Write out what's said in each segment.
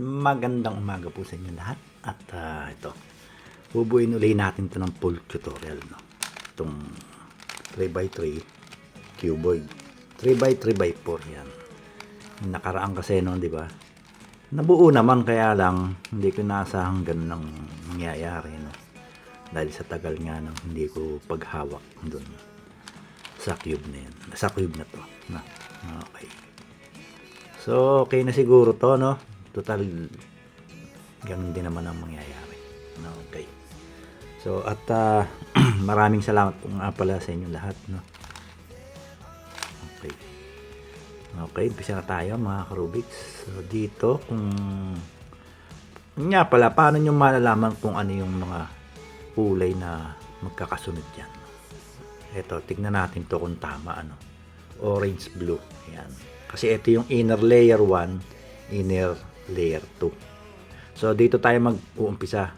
magandang umaga po sa inyo lahat. At ah, ito, bubuin uli natin to ng full tutorial. No? Itong 3x3 cuboid. 3x3x4 yan. Nakaraan kasi noon, di ba? Nabuo naman kaya lang hindi ko nasahang ganun ang nangyayari. No? Dahil sa tagal nga nang hindi ko paghawak doon sa cube na yan. Sa cube na to. Na, okay. So, okay na siguro to, no? Total, ganun din naman ang mangyayari. No, okay. So, at ah, maraming salamat po nga pala sa inyo lahat, no? Okay. Okay, umpisa na tayo mga Karubix. So, dito, kung... Nga pala, paano nyo malalaman kung ano yung mga kulay na magkakasunod dyan? Ito, tignan natin to kung tama, ano. Orange, blue. Yan. Kasi ito yung inner layer 1, inner layer 2. So, dito tayo mag-uumpisa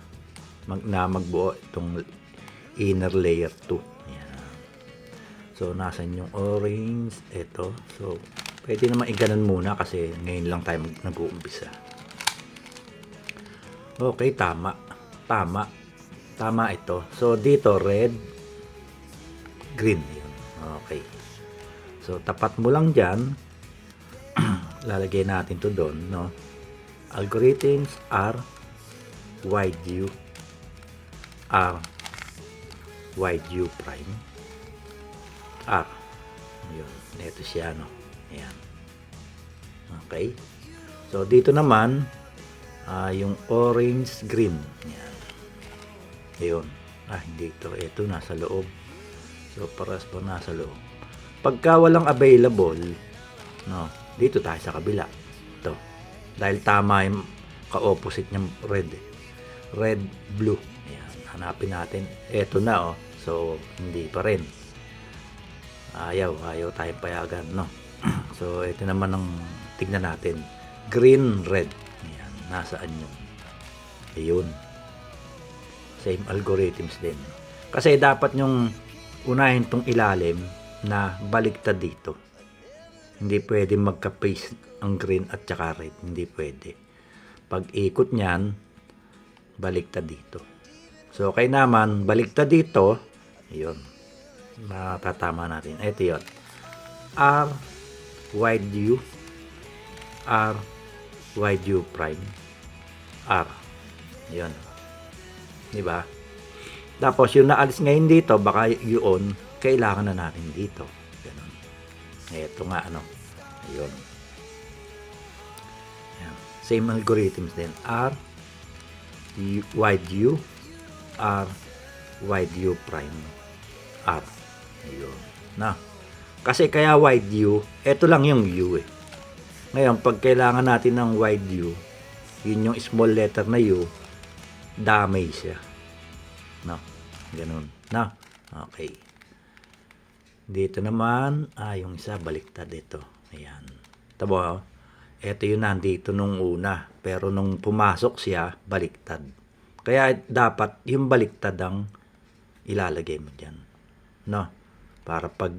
mag, na magbuo itong inner layer 2. Yan. So, nasan yung orange? Ito. So, pwede naman iganan muna kasi ngayon lang tayo nag-uumpisa. Okay, tama. Tama. Tama ito. So, dito, red, green. Yun. Okay. So, tapat mo lang dyan. Lalagay natin to doon, no? Algorithms are wide U are wide U prime R. Yun. Ito siya, no? Ayan. Okay. So, dito naman, ah, yung orange green. Ayan. Ayun. Ah, hindi ito. Ito, nasa loob. So, paras pa nasa loob. Pagka walang available, no, dito tayo sa kabila. Dahil tama yung ka-opposite niyang red. eh. Red, blue. Ayan. Hanapin natin. Ito na, oh. So, hindi pa rin. Ayaw. Ayaw tayong payagan, no? so, ito naman ang tignan natin. Green, red. Ayan. Nasaan yung Ayun. Same algorithms din. Kasi dapat yung unahin tong ilalim na baliktad dito. Hindi pwede magka-paste ang green at saka red. Hindi pwede. Pag ikot niyan, baliktad dito. So, kay naman, baliktad dito, yun. Matatama natin. Ito yun. R, wide U, R, wide U prime, R. Yun. Di ba? Tapos yung naalis ngayon dito, baka yun, kailangan na natin dito. Ganun. Ito nga, ano. Ayun. Ayan. Same algorithms din. R, U, wide U, R, wide U prime, R. Ayun. Na. Kasi kaya wide U, ito lang yung U eh. Ngayon, pag kailangan natin ng wide U, yun yung small letter na U, damay siya. No? Ganun. No? Okay. Dito naman, ah, yung isa, baliktad ito. Ayan. Tabo, oh. Ito yung nandito nung una. Pero nung pumasok siya, baliktad. Kaya dapat yung baliktad ang ilalagay mo dyan. No? Para pag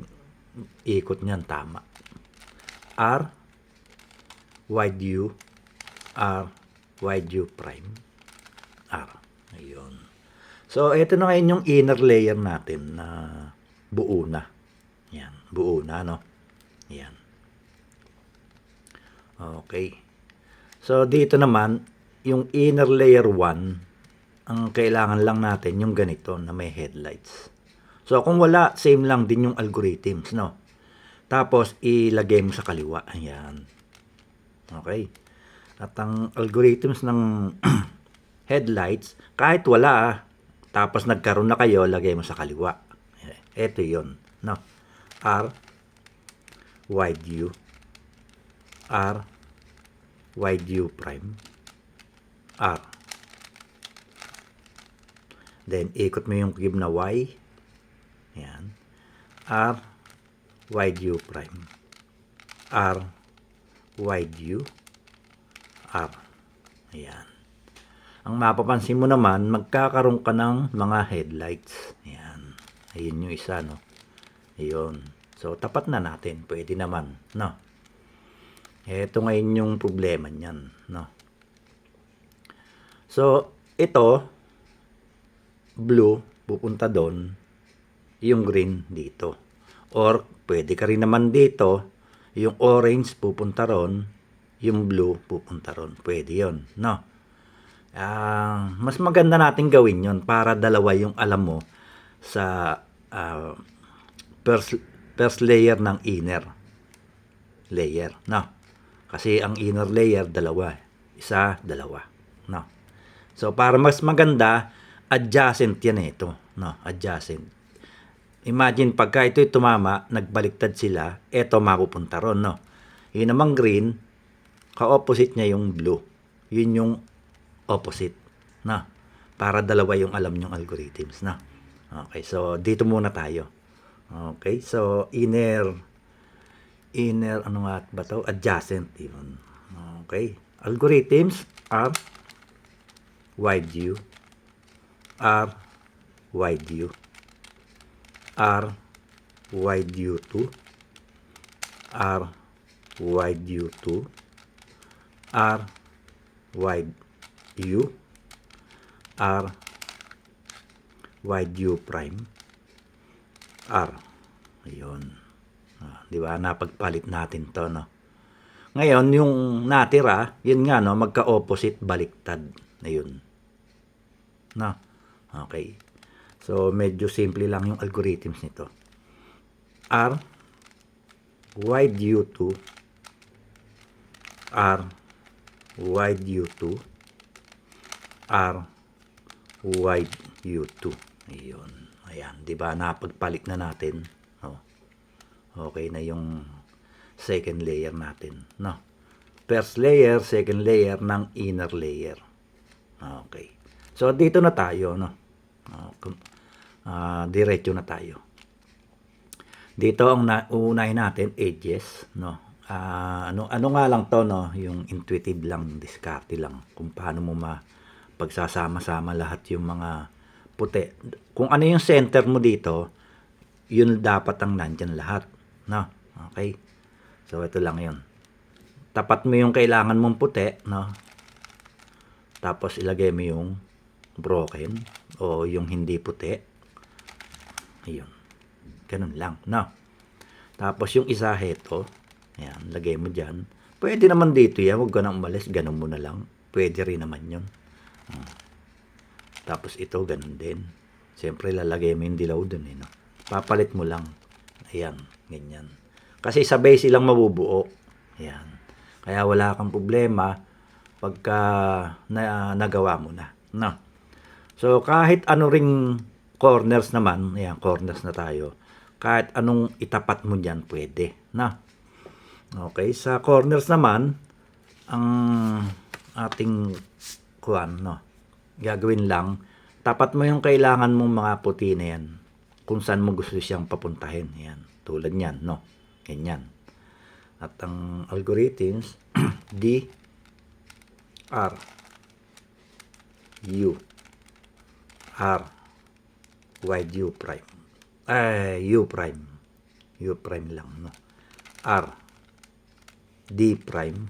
ikot niyan, tama. R, wide U, R, wide U prime, R. Ayun. So, ito na ngayon yung inner layer natin na buo na. Yan, buo na, no? Yan. Okay. So, dito naman, yung inner layer 1, ang kailangan lang natin yung ganito na may headlights. So, kung wala, same lang din yung algorithms, no? Tapos, ilagay mo sa kaliwa. Ayan. Okay. At ang algorithms ng headlights, kahit wala, tapos nagkaroon na kayo, lagay mo sa kaliwa. Ito yon no? R, wide U, R, wide U prime, R. Then, ikot mo yung cube na Y. Yan. R, wide U prime. R, wide U, R. Ayan. Ang mapapansin mo naman, magkakaroon ka ng mga headlights. Ayan. Ayun yung isa, no? Ayun. So, tapat na natin. Pwede naman, no? Ito ngayon yung problema niyan, no? So, ito, blue, pupunta doon, yung green dito. Or, pwede ka rin naman dito, yung orange pupunta ron, yung blue pupunta ron. Pwede yon no? Ah, mas maganda natin gawin yon para dalawa yung alam mo sa ah, first, first layer ng inner layer, no? Kasi ang inner layer, dalawa. Isa, dalawa, no? So, para mas maganda, adjacent yan eh, ito, no? Adjacent. Imagine, pagka ito'y tumama, nagbaliktad sila, eto mapupunta ron, no? Yun namang green, ka-opposite niya yung blue. Yun yung opposite, na? Para dalawa yung alam yung algorithms, na? Okay, so dito muna tayo. Okay, so inner inner ano nga ba to? Adjacent yun. Okay. Algorithms are wide view are wide view are wide view 2 are wide view 2 are wide view are wide view prime R. Ayun. Ah, di ba? Napagpalit natin to, no? Ngayon, yung natira, yun nga, no? Magka-opposite baliktad. Ayun. No? Okay. So, medyo simple lang yung algorithms nito. R, wide U2, R, wide U2, R, wide U2. Ayun. Ayan, 'di ba? Napagpalit na natin. Okay na yung second layer natin, no? First layer, second layer ng inner layer. Okay. So dito na tayo, no? Uh, uh, diretso na tayo. Dito ang na, natin edges, no? Ah, ano ano nga lang to, no? Yung intuitive lang, diskarte lang kung paano mo ma pagsasama-sama lahat yung mga puti. Kung ano yung center mo dito, yun dapat ang nandyan lahat. No? Okay? So, ito lang yun. Tapat mo yung kailangan mong puti, no? Tapos, ilagay mo yung broken o yung hindi puti. Ayun. Ganun lang, no? Tapos, yung isa heto, ayan, lagay mo dyan. Pwede naman dito yan, huwag ka nang umalis, ganun mo na lang. Pwede rin naman yun. Hmm. Tapos ito, ganun din. Siyempre, lalagay mo yung dilaw dun eh, no? Papalit mo lang. Ayan, ganyan. Kasi sabay silang mabubuo. Ayan. Kaya wala kang problema pagka na, nagawa mo na. No? So, kahit ano ring corners naman, ayan, corners na tayo. Kahit anong itapat mo dyan, pwede. Na? Okay, sa corners naman, ang ating kuan, no? gagawin lang, tapat mo yung kailangan mong mga puti na yan. Kung saan mo gusto siyang papuntahin. Yan. Tulad niyan, no? Ganyan. At ang algorithms, D, R, U, R, wide U prime. Eh, U prime. U prime lang, no? R, D prime,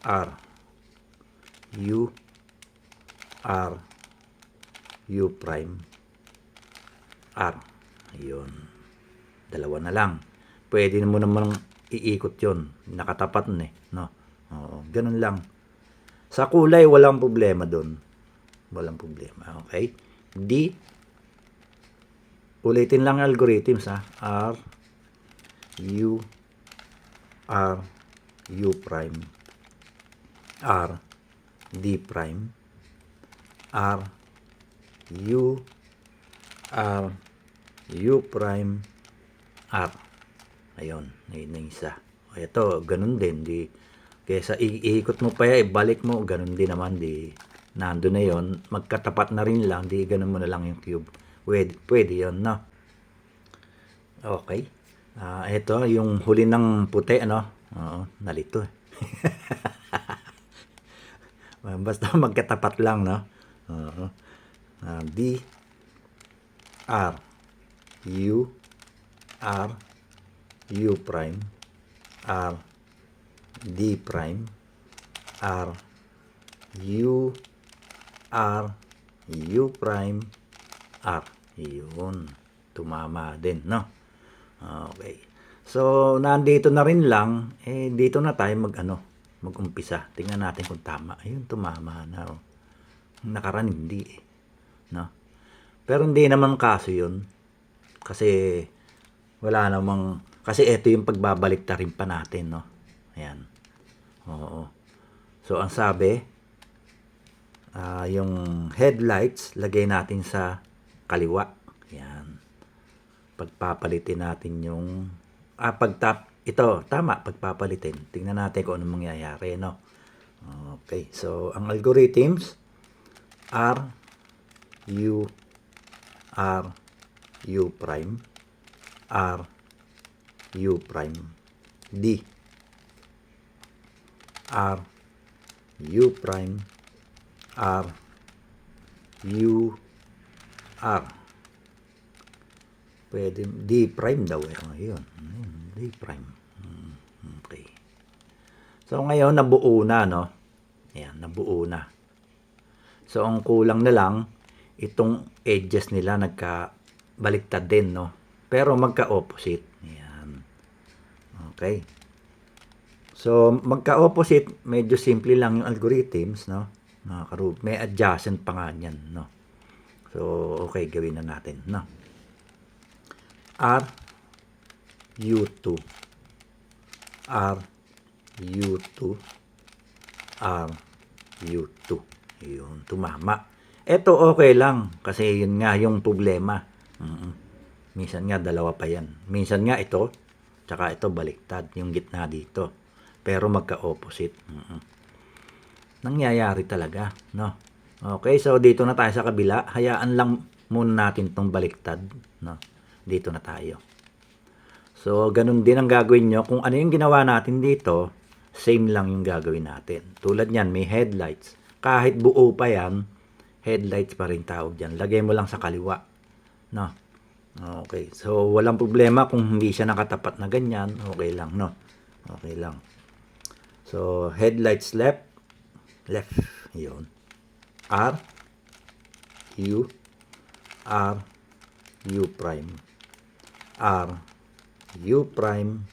R, U, R U prime R. Ayun. Dalawa na lang. Pwede mo naman iikot yon Nakatapat na eh. No? Oo, ganun lang. Sa kulay, walang problema doon. Walang problema. Okay? D. Ulitin lang ang algorithms ha. R. U. R. U prime. R. D prime R U R U prime R. Ayun, ayun na isa. O ito, ganun din. Di, kesa iikot mo pa yan, ibalik mo, ganun din naman. Di, nando na yon magkatapat na rin lang, di ganun mo na lang yung cube. Pwede, pwede yun, no? Okay. Ah, ito, yung huli ng puti, ano? Oo, nalito. eh. Basta magkatapat lang, no? Uh, uh, D R U R U prime R D prime R U, R, U prime, R. Yun. Tumama din, no? Okay. So, nandito na rin lang, eh, dito na tayo mag, ano, mag-umpisa. Tingnan natin kung tama. Ayun, tumama na, oh. Nakaraan, hindi, eh. No? Pero hindi naman kaso yun. Kasi, wala namang, kasi ito yung pagbabalik rin pa natin, no? Ayan. Oo. So, ang sabi, ah, yung headlights, lagay natin sa kaliwa. Yan. Pagpapalitin natin yung, ah, pagtap, ito, tama, pagpapalitin. Tingnan natin kung anong mangyayari, no? Okay, so, ang algorithms, R, U, R, U prime, R, U prime, D, R, U prime, R, U, R. Pwede, D prime daw eh. Ayun, ayun, D prime. Hmm, Okay. So, ngayon, nabuo na, no? Ayan, nabuo na. So, ang kulang na lang, itong edges nila nagka-baliktad din, no? Pero magka-opposite. Ayan. Okay. So, magka-opposite, medyo simple lang yung algorithms, no? Nakakaroon. May adjacent pa nga yan, no? So, okay, gawin na natin, no? R, U2, R, U2, R, U2. Yun, tumama. Ito okay lang, kasi yun nga yung problema. Mm-mm. Minsan nga dalawa pa yan. Minsan nga ito, tsaka ito baliktad, yung gitna dito. Pero magka-opposite. Mm-mm. Nangyayari talaga, no? Okay, so dito na tayo sa kabila. Hayaan lang muna natin tong baliktad, no? Dito na tayo. So, ganun din ang gagawin nyo. Kung ano yung ginawa natin dito, same lang yung gagawin natin. Tulad yan, may headlights. Kahit buo pa yan, headlights pa rin tawag dyan. Lagay mo lang sa kaliwa. No? Okay. So, walang problema kung hindi siya nakatapat na ganyan. Okay lang, no? Okay lang. So, headlights left. Left. Yun. R. U. R. U prime. R. U prime.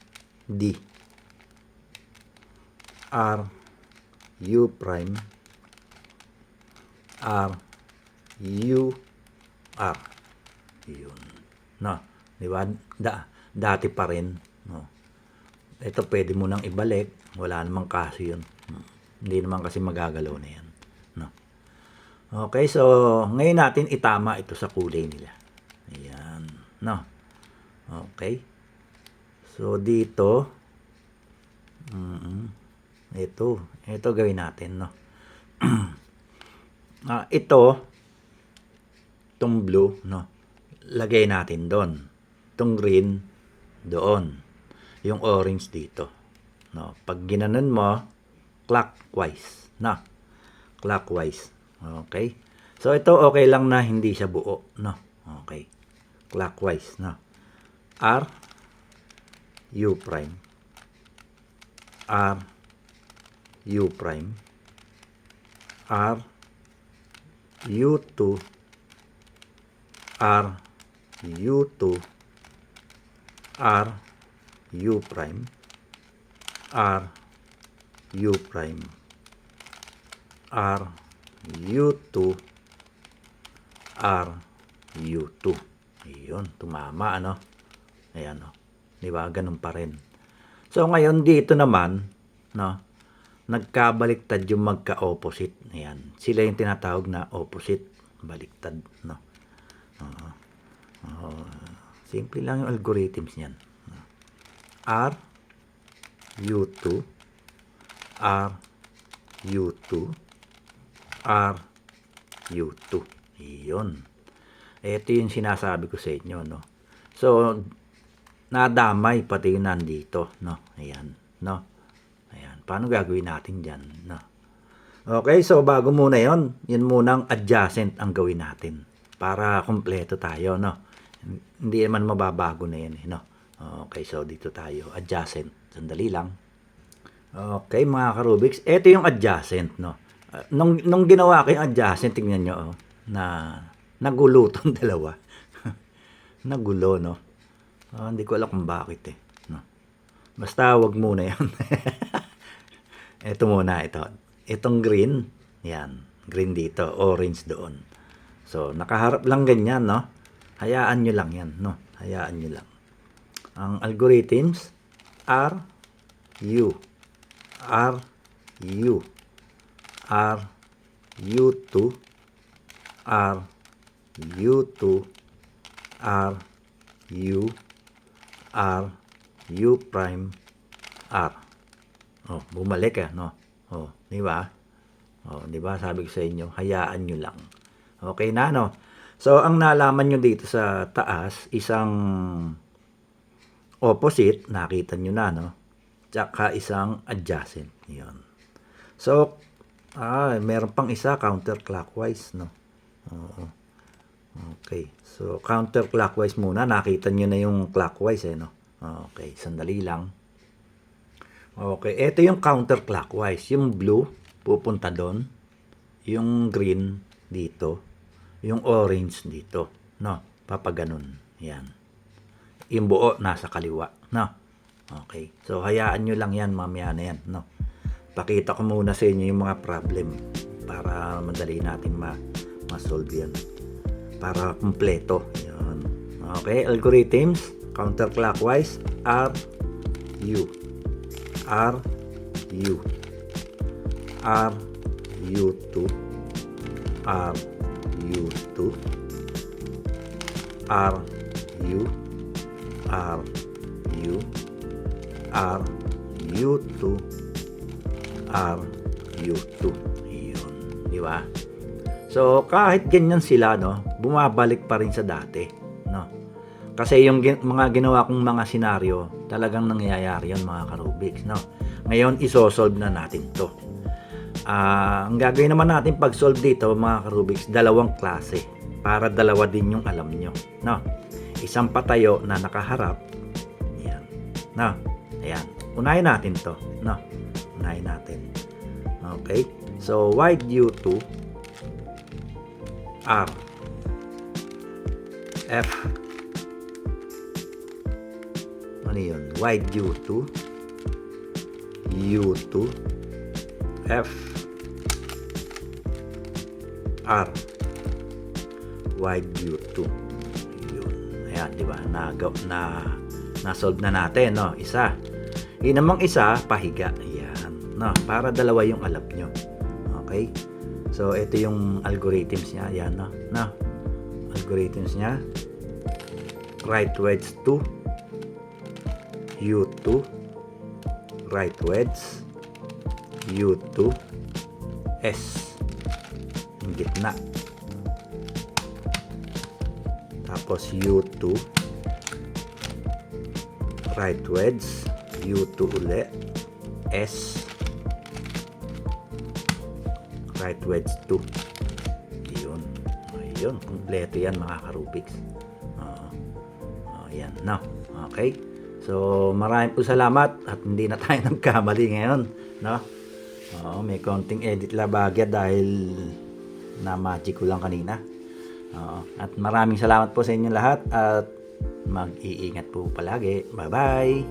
D. R. U prime. R. U. R. Yun. No. Di ba? Da, dati pa rin. No. Ito pwede mo nang ibalik. Wala namang kaso yun. Hmm. Hindi naman kasi magagalaw na yan. No. Okay, so ngayon natin itama ito sa kulay nila. Ayan. No. Okay. So dito, mm ito, ito gawin natin, no. ah, ito, itong blue, no. Lagay natin doon. Itong green, doon. Yung orange dito. No, pag ginanon mo, clockwise, no. Clockwise. Okay? So ito okay lang na hindi siya buo, no. Okay. Clockwise, no. R U prime R U prime R U2 R U2 R U prime R U prime R U2 R U2 Ayun, tumama ano. Ayan o. Di ba? Ganun pa rin. So ngayon dito naman, no, nagkabaliktad yung magka-opposite. Ayan. Sila yung tinatawag na opposite. Baliktad, no. Oo. Oo. simple lang yung algorithms niyan. R U2 R U2 R U2. Iyon. Ito yung sinasabi ko sa inyo, no. So, nadamay pati yung nandito, no? Ayan, no? Ayan, paano gagawin natin dyan, no? Okay, so bago muna yon, yun munang adjacent ang gawin natin para kumpleto tayo, no? Hindi naman mababago na yan, eh, no? Okay, so dito tayo, adjacent. Sandali lang. Okay, mga karubiks, ito yung adjacent, no? Ah, nung, nung ginawa ko yung adjacent, tingnan nyo, oh, na nagulo tong dalawa. nagulo, no? Ah, hindi ko alam kung bakit eh. No? Basta wag muna yan. ito muna, ito. Itong green, yan. Green dito, orange doon. So, nakaharap lang ganyan, no? Hayaan nyo lang yan, no? Hayaan nyo lang. Ang algorithms are U. R U. R U2 R U2 R U R U prime R. Oh, bumalik ah, no? Oh, di ba? Oh, di ba? Sabi ko sa inyo, hayaan nyo lang. Okay na, no? So, ang nalaman nyo dito sa taas, isang opposite, nakita nyo na, no? Tsaka isang adjacent. Yun. So, ah, meron pang isa counterclockwise, no? Oo. Okay. So, counterclockwise muna. Nakita nyo na yung clockwise, eh, no? Okay. Sandali lang. Okay. Ito yung counterclockwise. Yung blue, pupunta doon. Yung green, dito. Yung orange, dito. No? Papaganon. Yan. Yung buo, nasa kaliwa. No? Okay. So, hayaan nyo lang yan, mamaya na yan. No? Pakita ko muna sa inyo yung mga problem para madali natin ma ma-solve yan. Para kumpleto. Yan. Okay, algorithms, counterclockwise, R, U. R, U. R, U2. R, U2. R, U. R, U. R, U2. R, U2. Yun. Di ba? So, kahit ganyan sila, no, bumabalik pa rin sa dati, no. Kasi yung mga ginawa kong mga senaryo, talagang nangyayari yan mga karubiks, no. Ngayon, isosolve na natin to. Ah, ang gagawin naman natin pag solve dito, mga karubiks, dalawang klase. Para dalawa din yung alam nyo, no. Isang patayo na nakaharap, yan, no. Ayan, unahin natin to, no. Unahin natin. Okay? So, wide U2 R F ano yun? Wide U2 U2 F R wide U2 yun ayan di ba na, na na-solve na natin no isa yun namang isa pahiga yan no para dalawa yung alap nyo okay So, ito yung algorithms niya. Yan, no? no? Algorithms niya. Right wedge 2. U2. Right wedge. U2. S. Yung gitna. Tapos U2. Right wedge. U2 uli. S right wedge 2 yun ayun kompleto yan mga karubiks Oo. oh, yan no okay so maraming po salamat at hindi na tayo nagkamali ngayon no Oo, may konting edit labagya dahil na magic ko lang kanina. Oo. at maraming salamat po sa inyo lahat at mag-iingat po palagi. Bye bye